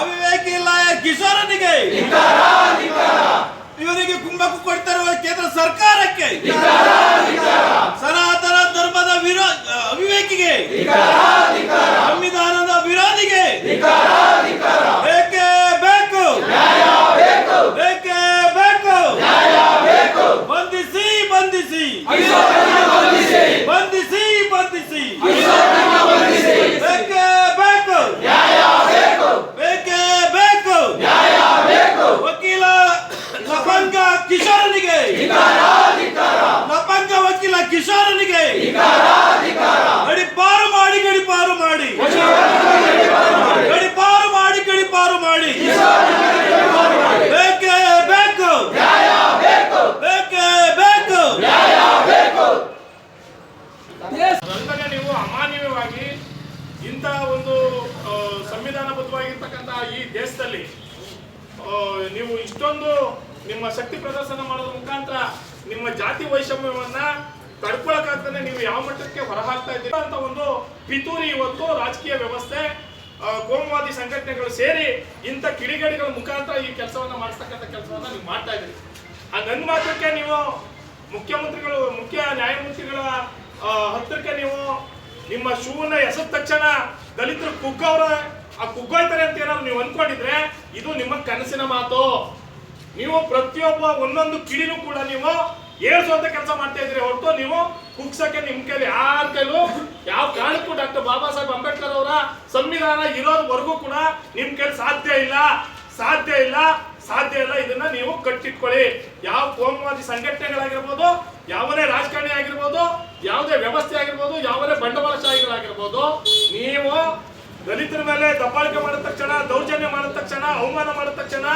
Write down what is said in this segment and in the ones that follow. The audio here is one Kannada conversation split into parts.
ಅವಿವೇಕಿ ಲಾಯರ್ ಕಿಶೋರನಿಗೆ. ಇವರಿಗೆ ಕುಂಭಕ್ಕೆ ಕೊಡ್ತಿರುವ ಕೇಂದ್ರ ಸರ್ಕಾರಕ್ಕೆ. ಸನಾತನ ಧರ್ಮದ ವಿರೋ ಅವಿವೇಕಿಗೆ. ಸಂವಿಧಾನದ ವಿರೋಧಿಗೆ. ರಂಗನೆ ನೀವು ಅಮಾನವೀಯವಾಗಿ ಇಂತಹ ಒಂದು ಸಂವಿಧಾನಬದ್ಧವಾಗಿರ್ತಕ್ಕಂಥ ಈ ದೇಶದಲ್ಲಿ ನೀವು ಇಷ್ಟೊಂದು ನಿಮ್ಮ ಶಕ್ತಿ ಪ್ರದರ್ಶನ ಮಾಡೋದ್ರ ಮುಖಾಂತರ ನಿಮ್ಮ ಜಾತಿ ವೈಷಮ್ಯವನ್ನ ತಡ್ಕೊಳಕಾಗ್ತಾನೆ ನೀವು ಯಾವ ಮಟ್ಟಕ್ಕೆ ಹೊರಹಾಕ್ತಾ ಇದ್ದೀರಾ ಅಂತ ಒಂದು ಪಿತೂರಿ ಇವತ್ತು ರಾಜಕೀಯ ವ್ಯವಸ್ಥೆ ಕೋಮವಾದಿ ಸಂಘಟನೆಗಳು ಸೇರಿ ಇಂಥ ಕಿಡಿಗೇಡಿಗಳ ಮುಖಾಂತರ ಈ ಕೆಲಸವನ್ನ ಮಾಡಿಸ್ತಕ್ಕಂಥ ಕೆಲಸವನ್ನ ನೀವು ಮಾಡ್ತಾ ಇದ್ದೀರಿ. ಆ ನನ್ನ ಮಾತ್ರಕ್ಕೆ ನೀವು ಮುಖ್ಯಮಂತ್ರಿಗಳು, ಮುಖ್ಯ ನ್ಯಾಯಮೂರ್ತಿಗಳ ನಿಮ್ಮ ಶೂನ ಎಸದ ತಕ್ಷಣ ದಲಿತರು ಕುಗ್ಗವ್ರ, ಆ ಕುಗ್ಗೋಯ್ತಾರೆ ಅಂತ ಏನಾದ್ರು ನೀವು ಅನ್ಕೊಂಡಿದ್ರೆ ಇದು ನಿಮ್ಮ ಕನಸಿನ ಮಾತು. ನೀವು ಪ್ರತಿಯೊಬ್ಬ ಒಂದೊಂದು ಕಿಡಿನೂ ಕೂಡ ನೀವು ಏಳ್ಸುವಂತ ಕೆಲಸ ಮಾಡ್ತಾ ಇದ್ರಿ ಹೊರತು ನೀವು ಕುಗ್ಸಕ್ಕೆ ನಿಮ್ ಕೈಲಿ ಯಾರ ಕೈಲೂ ಯಾವ ಕಾರಣಕ್ಕೂ ಡಾಕ್ಟರ್ ಬಾಬಾ ಸಾಹೇಬ್ ಅಂಬೇಡ್ಕರ್ ಅವರ ಸಂವಿಧಾನ ಇರೋದ್ವರೆಗೂ ಕೂಡ ನಿಮ್ ಕೈಲಿ ಸಾಧ್ಯ ಇಲ್ಲ. ಸಾಧ್ಯ ಇಲ್ಲ. ಸಾಧ್ಯ ಇಲ್ಲ. ಇದನ್ನ ನೀವು ಕಟ್ಟಿಟ್ಕೊಳ್ಳಿ. ಯಾವ ಕೋಮುವಾದಿ ಸಂಘಟನೆಗಳಾಗಿರ್ಬೋದು, ಯಾವನೇ ರಾಜಕಾರಣಿ ಆಗಿರ್ಬೋದು ಯಾವುದೇ ವ್ಯವಸ್ಥೆ ಆಗಿರ್ಬೋದು, ಯಾವುದೇ ಬಂಡವಾಳಶಾಹಿಗಳಾಗಿರ್ಬೋದು ನೀವು ದಲಿತರ ಮೇಲೆ ದಬ್ಬಾಳಿಕೆ ಮಾಡಿದ ತಕ್ಷಣ, ದೌರ್ಜನ್ಯ ಮಾಡಿದ ತಕ್ಷಣ, ಅವಮಾನ ಮಾಡಿದ ತಕ್ಷಣ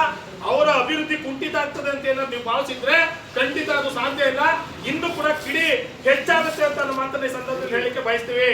ಅವರ ಅಭಿವೃದ್ಧಿ ಕುಂಠಿತ ಆಗ್ತದೆ ಅಂತ ಏನಾದ್ರು ನೀವು ಭಾವಿಸಿದ್ರೆ ಖಂಡಿತ ಅದು ಸಾಧ್ಯ ಇಲ್ಲ. ಇನ್ನು ಕೂಡ ಕಿಡಿ ಹೆಚ್ಚಾಗುತ್ತೆ ಅಂತ ನಮ್ಮ ಮಾತನ್ನ ಈ ಸಂದರ್ಭದಲ್ಲಿ ಹೇಳಲಿಕ್ಕೆ ಬಯಸ್ತೀವಿ.